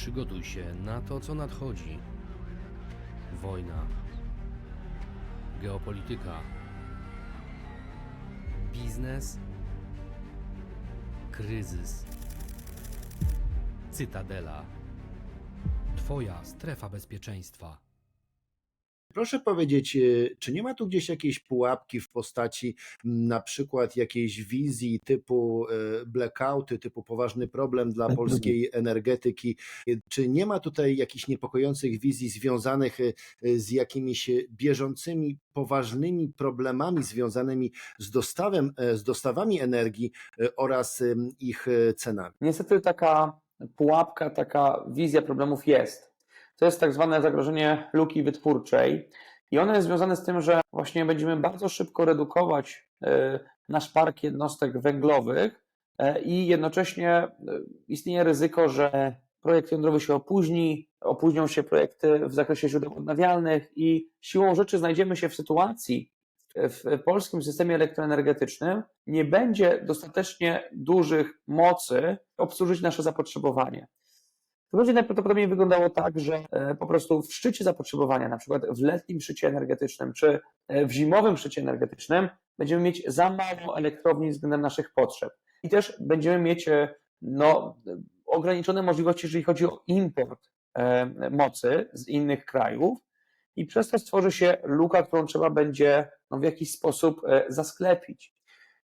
Przygotuj się na to, co nadchodzi. Wojna. Geopolityka. Biznes. Kryzys. Cytadela. Twoja strefa bezpieczeństwa. Proszę powiedzieć, e, czy nie ma tu gdzieś jakiejś pułapki w postaci na przykład jakiejś wizji typu e, blackouty, typu poważny problem dla polskiej energetyki? E, Czy nie ma tutaj jakichś niepokojących wizji związanych z jakimiś bieżącymi, poważnymi problemami związanymi z, dostawem, z dostawami energii oraz ich cenami? Niestety taka pułapka, taka wizja problemów jest. To jest tak zwane zagrożenie luki wytwórczej i ono jest związane z tym, że właśnie będziemy bardzo szybko redukować e, nasz park jednostek węglowych e, i jednocześnie e, istnieje ryzyko, że projekt jądrowy się opóźni, opóźnią się projekty w zakresie źródeł odnawialnych i siłą rzeczy znajdziemy się w sytuacji, w polskim systemie elektroenergetycznym nie będzie dostatecznie dużych mocy obsłużyć nasze zapotrzebowanie. To będzie najprawdopodobniej wyglądało tak, że e, po prostu w szczycie zapotrzebowania, na przykład w letnim szczycie energetycznym czy e, w zimowym szczycie energetycznym, będziemy mieć za mało elektrowni względem naszych potrzeb. I też będziemy mieć e, no, ograniczone możliwości, jeżeli chodzi o import mocy z innych krajów, i przez to stworzy się luka, którą trzeba będzie no, w jakiś sposób zasklepić.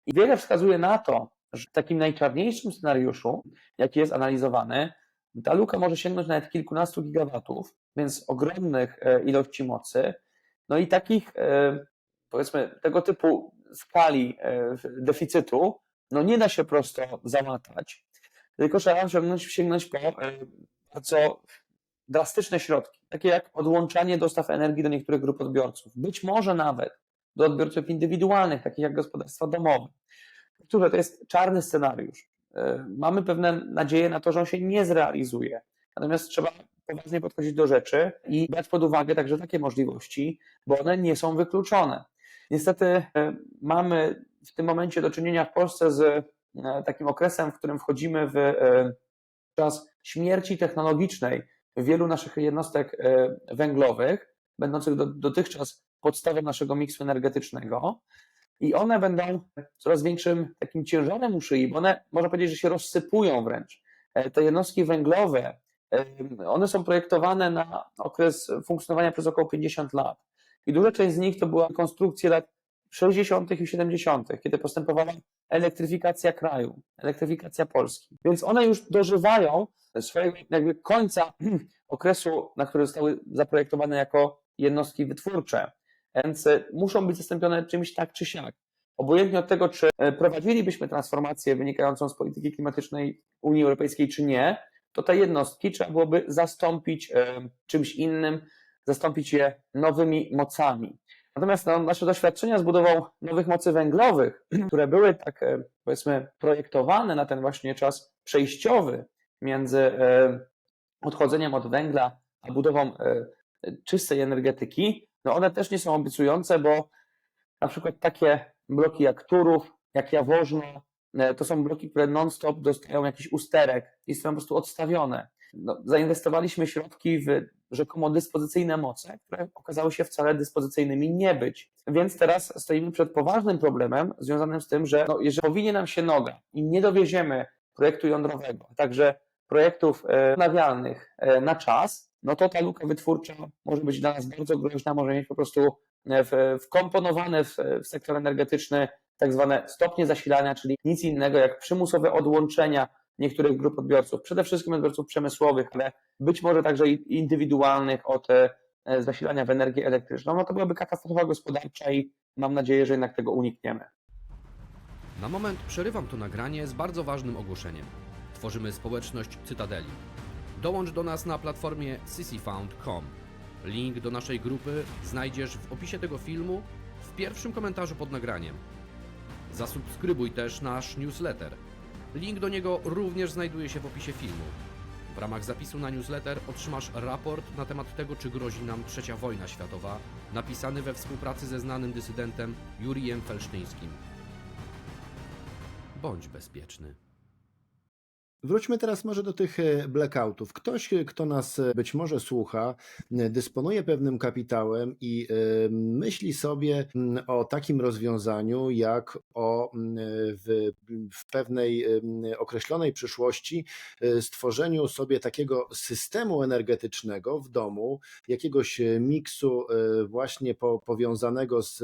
I wiele wskazuje na to, że w takim najczarniejszym scenariuszu, jaki jest analizowany, ta luka może sięgnąć nawet kilkunastu gigawatów, więc ogromnych e, ilości mocy. No i takich, e, powiedzmy, tego typu skali e, deficytu, no nie da się prosto załatać, tylko trzeba sięgnąć, sięgnąć po bardzo drastyczne środki, takie jak odłączanie dostaw energii do niektórych grup odbiorców, być może nawet do odbiorców indywidualnych, takich jak gospodarstwa domowe. Które to jest czarny scenariusz. E, Mamy pewne nadzieje na to, że on się nie zrealizuje. Natomiast trzeba poważnie podchodzić do rzeczy i brać pod uwagę także takie możliwości, bo one nie są wykluczone. Niestety e, mamy w tym momencie do czynienia w Polsce z e, takim okresem, w którym wchodzimy w czas śmierci technologicznej wielu naszych jednostek węglowych, będących do, dotychczas podstawą naszego miksu energetycznego. I one będą coraz większym takim ciężarem u szyi, bo one, można powiedzieć, że się rozsypują wręcz. E, Te jednostki węglowe, one są projektowane na okres funkcjonowania przez około 50 lat. I duża część z nich to była konstrukcja lat 60. i 70., kiedy postępowała elektryfikacja kraju, elektryfikacja Polski. Więc one już dożywają swojego jakby końca okresu, na który zostały zaprojektowane jako jednostki wytwórcze. Więc e, muszą być zastąpione czymś tak czy siak. Obojętnie od tego, czy e, prowadzilibyśmy transformację wynikającą z polityki klimatycznej Unii Europejskiej, czy nie, to te jednostki trzeba byłoby zastąpić e, czymś innym, zastąpić je nowymi mocami. Natomiast no, nasze doświadczenia z budową nowych mocy węglowych, które były tak e, powiedzmy projektowane na ten właśnie czas przejściowy między odchodzeniem od węgla a budową czystej energetyki, no one też nie są obiecujące, bo na przykład takie bloki jak Turów, jak Jaworzno, e, to są bloki, które non-stop dostają jakiś usterek i są po prostu odstawione. No, zainwestowaliśmy środki w rzekomo dyspozycyjne moce, które okazały się wcale dyspozycyjnymi nie być. Więc teraz stoimy przed poważnym problemem związanym z tym, że no, jeżeli powinie nam się noga i nie dowieziemy projektu jądrowego, także projektów e, odnawialnych e, na czas, no to ta luka wytwórcza może być dla nas bardzo groźna, może mieć po prostu e, wkomponowane w, w sektor energetyczny tak zwane stopnie zasilania, czyli nic innego jak przymusowe odłączenia niektórych grup odbiorców, przede wszystkim odbiorców przemysłowych, ale być może także indywidualnych od e, zasilania w energię elektryczną. No to byłaby katastrofa gospodarcza i mam nadzieję, że jednak tego unikniemy. Na moment przerywam to nagranie z bardzo ważnym ogłoszeniem. Tworzymy społeczność Cytadeli. Dołącz do nas na platformie sissyfound.com. Link do naszej grupy znajdziesz w opisie tego filmu, w pierwszym komentarzu pod nagraniem. Zasubskrybuj też nasz newsletter. Link do niego również znajduje się w opisie filmu. W ramach zapisu na newsletter otrzymasz raport na temat tego, czy grozi nam trzecia wojna światowa, napisany we współpracy ze znanym dysydentem Jurijem Felsztyńskim. Bądź bezpieczny. Wróćmy teraz może do tych e, blackoutów. Ktoś, e, kto nas e, być może słucha, dysponuje pewnym kapitałem i myśli sobie o takim rozwiązaniu, jak o w, w pewnej określonej przyszłości stworzeniu sobie takiego systemu energetycznego w domu, jakiegoś miksu właśnie po, powiązanego z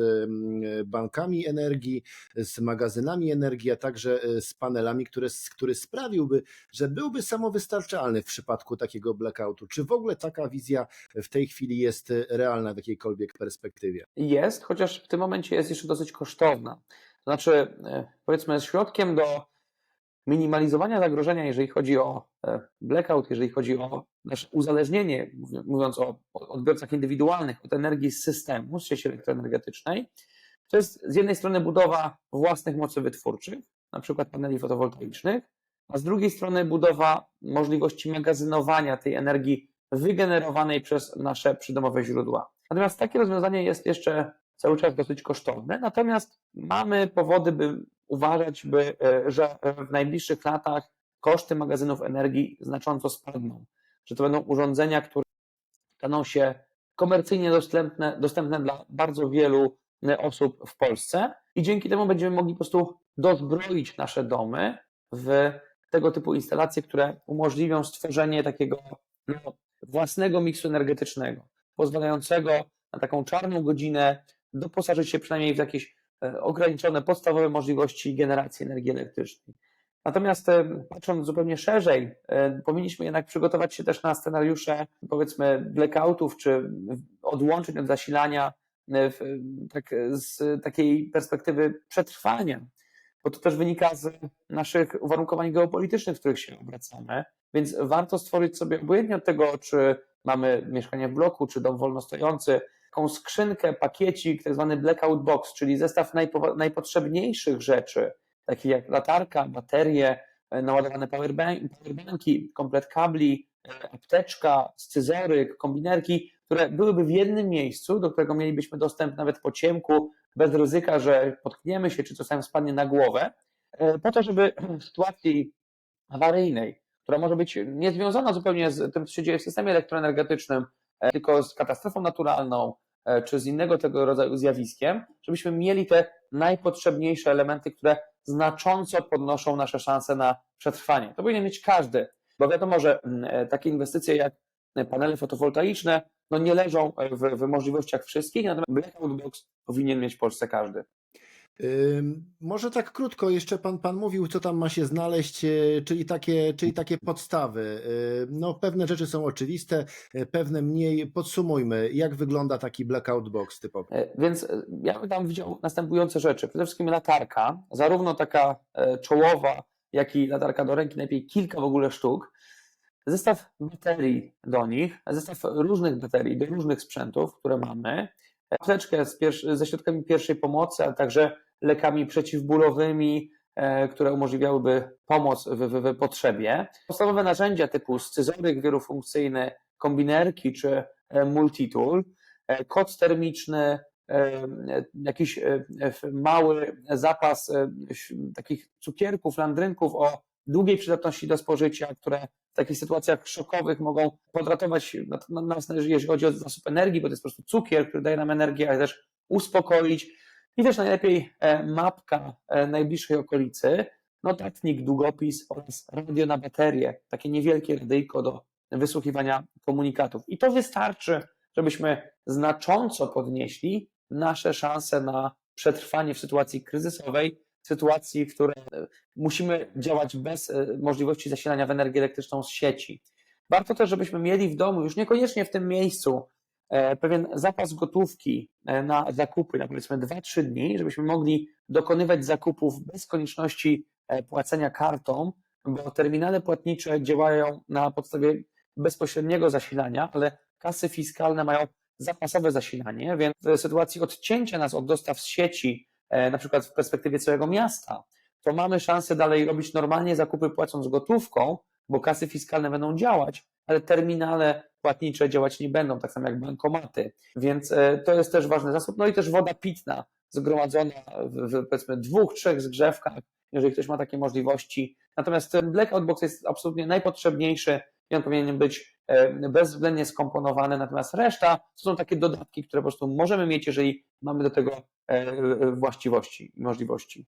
bankami energii, z magazynami energii, a także z panelami, które, który sprawiłby, że byłby samowystarczalny w przypadku takiego blackoutu. Czy w ogóle taka wizja w tej chwili jest realna w jakiejkolwiek perspektywie? Jest, chociaż w tym momencie jest jeszcze dosyć kosztowna. To znaczy, e, powiedzmy, środkiem do minimalizowania zagrożenia, jeżeli chodzi o e, blackout, jeżeli chodzi o nasze uzależnienie, mówi- mówiąc o odbiorcach indywidualnych, od energii z systemu, z sieci elektroenergetycznej, to jest z jednej strony budowa własnych mocy wytwórczych, na przykład paneli fotowoltaicznych, a z drugiej strony budowa możliwości magazynowania tej energii wygenerowanej przez nasze przydomowe źródła. Natomiast takie rozwiązanie jest jeszcze cały czas dosyć kosztowne, natomiast mamy powody, by uważać, by, e, że w najbliższych latach koszty magazynów energii znacząco spadną, że to będą urządzenia, które staną się komercyjnie dostępne, dostępne dla bardzo wielu e, osób w Polsce. I dzięki temu będziemy mogli po prostu dozbroić nasze domy w tego typu instalacje, które umożliwią stworzenie takiego no, własnego miksu energetycznego, pozwalającego na taką czarną godzinę doposażyć się przynajmniej w jakieś e, ograniczone podstawowe możliwości generacji energii elektrycznej. Natomiast e, patrząc zupełnie szerzej, e, powinniśmy jednak przygotować się też na scenariusze, powiedzmy, blackoutów czy odłączeń od zasilania w, tak, z takiej perspektywy przetrwania, bo to też wynika z naszych uwarunkowań geopolitycznych, w których się obracamy. Więc warto stworzyć sobie, obojętnie od tego, czy mamy mieszkanie w bloku, czy dom wolnostojący, taką skrzynkę, pakiecik, tak zwany blackout box, czyli zestaw najpo, najpotrzebniejszych rzeczy, takich jak latarka, baterie, naładowane powerbank, powerbanki, komplet kabli, apteczka, scyzoryk, kombinerki, które byłyby w jednym miejscu, do którego mielibyśmy dostęp nawet po ciemku, bez ryzyka, że potkniemy się, czy coś nam spadnie na głowę, e, po to, żeby w sytuacji awaryjnej, która może być niezwiązana zupełnie z tym, co się dzieje w systemie elektroenergetycznym, e, tylko z katastrofą naturalną, e, czy z innego tego rodzaju zjawiskiem, żebyśmy mieli te najpotrzebniejsze elementy, które znacząco podnoszą nasze szanse na przetrwanie. To powinien mieć każdy, bo wiadomo, że mm, e, takie inwestycje jak panele fotowoltaiczne no nie leżą w, w możliwościach wszystkich, natomiast blackout box powinien mieć w Polsce każdy. Może tak krótko, jeszcze pan, pan mówił, co tam ma się znaleźć, e, czyli takie, czyli takie podstawy. No, pewne rzeczy są oczywiste, e, pewne mniej. Podsumujmy, jak wygląda taki blackout box typowy. E, Więc e, ja bym tam widział następujące rzeczy. Przede wszystkim latarka, zarówno taka e, czołowa, jak i latarka do ręki, najlepiej kilka w ogóle sztuk. Zestaw baterii do nich, zestaw różnych baterii do różnych sprzętów, które mamy. Apteczkę ze środkami pierwszej pomocy, a także lekami przeciwbólowymi, e, które umożliwiałyby pomoc w, w, w potrzebie. Podstawowe narzędzia typu scyzoryk wielofunkcyjny, kombinerki czy e, multitool, e, koc termiczny, jakiś e, mały zapas e, takich cukierków, landrynków o długiej przydatności do spożycia, które w takich sytuacjach szokowych mogą podratować na- na nas, jeżeli chodzi o zasób energii, bo to jest po prostu cukier, który daje nam energię, ale też uspokoić. I też najlepiej e, mapka e, najbliższej okolicy, notatnik, długopis oraz radio na baterię, takie niewielkie radyjko do wysłuchiwania komunikatów. I to wystarczy, żebyśmy znacząco podnieśli nasze szanse na przetrwanie w sytuacji kryzysowej, sytuacji, w której e, musimy działać bez e, możliwości zasilania w energię elektryczną z sieci. Warto też, żebyśmy mieli w domu, już niekoniecznie w tym miejscu, e, pewien zapas gotówki na zakupy, na powiedzmy 2-3 dni, żebyśmy mogli dokonywać zakupów bez konieczności płacenia kartą, bo terminale płatnicze działają na podstawie bezpośredniego zasilania, ale kasy fiskalne mają zapasowe zasilanie, więc w sytuacji odcięcia nas od dostaw z sieci, e, na przykład w perspektywie całego miasta, to mamy szansę dalej robić normalnie zakupy płacąc gotówką, bo kasy fiskalne będą działać, ale terminale płatnicze działać nie będą, tak samo jak bankomaty. Więc e, to jest też ważny zasób. No i też woda pitna zgromadzona w, powiedzmy dwóch, trzech zgrzewkach, jeżeli ktoś ma takie możliwości. Natomiast ten blackout box jest absolutnie najpotrzebniejszy i on powinien być bezwzględnie skomponowany, natomiast reszta to są takie dodatki, które po prostu możemy mieć, jeżeli mamy do tego e, e, właściwości i możliwości.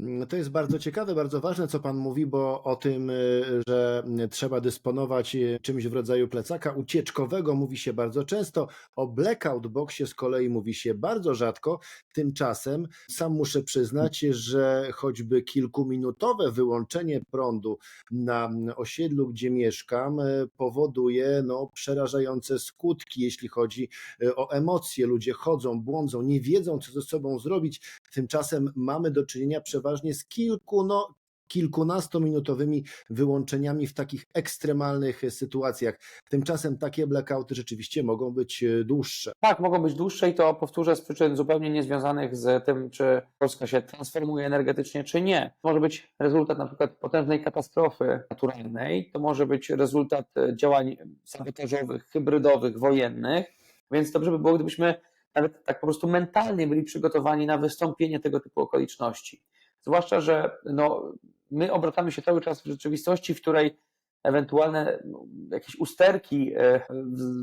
Mm, To jest bardzo ciekawe, bardzo ważne, co Pan mówi, bo o tym, y, że trzeba dysponować y, czymś w rodzaju plecaka ucieczkowego mówi się bardzo często. O blackout boxie z kolei mówi się bardzo rzadko. Tymczasem sam muszę przyznać, że choćby kilkuminutowe wyłączenie prądu na osiedlu, gdzie mieszkam, y, powoduje no, przerażające skutki, jeśli chodzi o emocje. Ludzie chodzą, błądzą, nie wiedzą, co ze sobą zrobić. Tymczasem mamy do czynienia przeważnie z kilku, no, kilkunastominutowymi wyłączeniami w takich ekstremalnych sytuacjach. Tymczasem takie blackouty rzeczywiście mogą być e, dłuższe. Tak, mogą być dłuższe i to powtórzę z przyczyn zupełnie niezwiązanych z tym, czy Polska się transformuje energetycznie, czy nie. To może być rezultat na przykład potężnej katastrofy naturalnej, to może być rezultat e, działań sabotażowych, hybrydowych, wojennych, więc dobrze by było, gdybyśmy nawet tak po prostu mentalnie byli przygotowani na wystąpienie tego typu okoliczności. Zwłaszcza, że no, my obracamy się cały czas w rzeczywistości, w której ewentualne no, jakieś usterki e,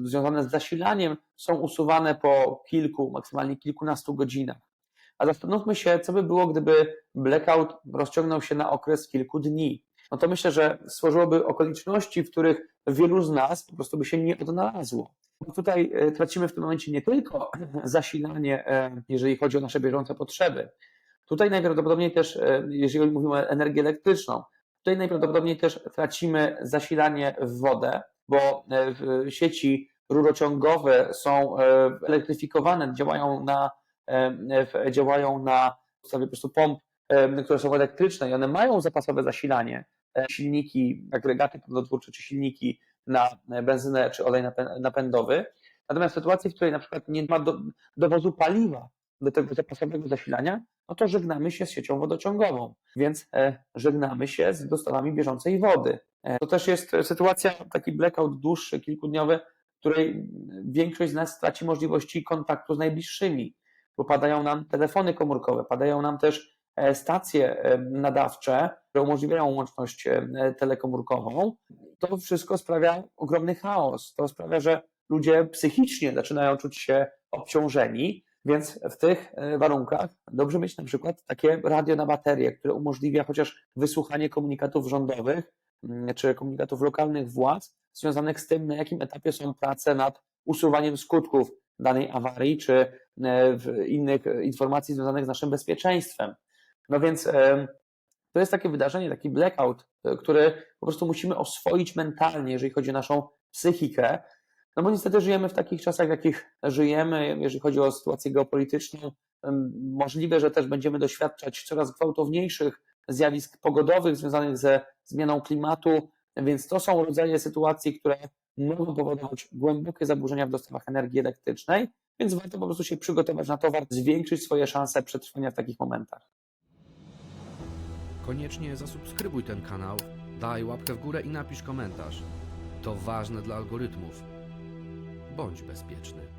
związane z zasilaniem są usuwane po kilku, maksymalnie kilkunastu godzinach. A zastanówmy się, co by było, gdyby blackout rozciągnął się na okres kilku dni. No to myślę, że stworzyłoby okoliczności, w których wielu z nas po prostu by się nie odnalazło. Tutaj e, tracimy w tym momencie nie tylko zasilanie, e, jeżeli chodzi o nasze bieżące potrzeby. Tutaj najprawdopodobniej też, e, jeżeli mówimy o energię elektryczną, Tutaj najprawdopodobniej też tracimy zasilanie w wodę, bo sieci rurociągowe są elektryfikowane, działają na, działają na podstawie po prostu pomp, które są elektryczne i one mają zapasowe zasilanie. E, Silniki, agregaty prądotwórcze czy silniki na benzynę czy olej napę- napędowy. Natomiast w sytuacji, w której na przykład nie ma do, dowozu paliwa do tego zapasowego zasilania, no to żegnamy się z siecią wodociągową, więc e, żegnamy się z dostawami bieżącej wody. E, to też jest e, sytuacja, taki blackout dłuższy, kilkudniowy, w której większość z nas straci możliwości kontaktu z najbliższymi, bo padają nam telefony komórkowe, padają nam też e, stacje e, nadawcze, które umożliwiają łączność e, telekomórkową. To wszystko sprawia ogromny chaos. To sprawia, że ludzie psychicznie zaczynają czuć się obciążeni, więc w tych e, warunkach dobrze mieć na przykład takie radio na baterię, które umożliwia chociaż wysłuchanie komunikatów rządowych mm, czy komunikatów lokalnych władz związanych z tym, na jakim etapie są prace nad usuwaniem skutków danej awarii czy e, innych e, informacji związanych z naszym bezpieczeństwem. No więc to jest takie wydarzenie, taki blackout, e, który po prostu musimy oswoić mentalnie, jeżeli chodzi o naszą psychikę, no bo niestety żyjemy w takich czasach, w jakich żyjemy, jeżeli chodzi o sytuację geopolityczną. Możliwe, że też będziemy doświadczać coraz gwałtowniejszych zjawisk pogodowych związanych ze zmianą klimatu, więc to są rodzaje sytuacji, które mogą powodować głębokie zaburzenia w dostawach energii elektrycznej, więc warto po prostu się przygotować na to, warto zwiększyć swoje szanse przetrwania w takich momentach. Koniecznie zasubskrybuj ten kanał, daj łapkę w górę i napisz komentarz. To ważne dla algorytmów. Bądź bezpieczny.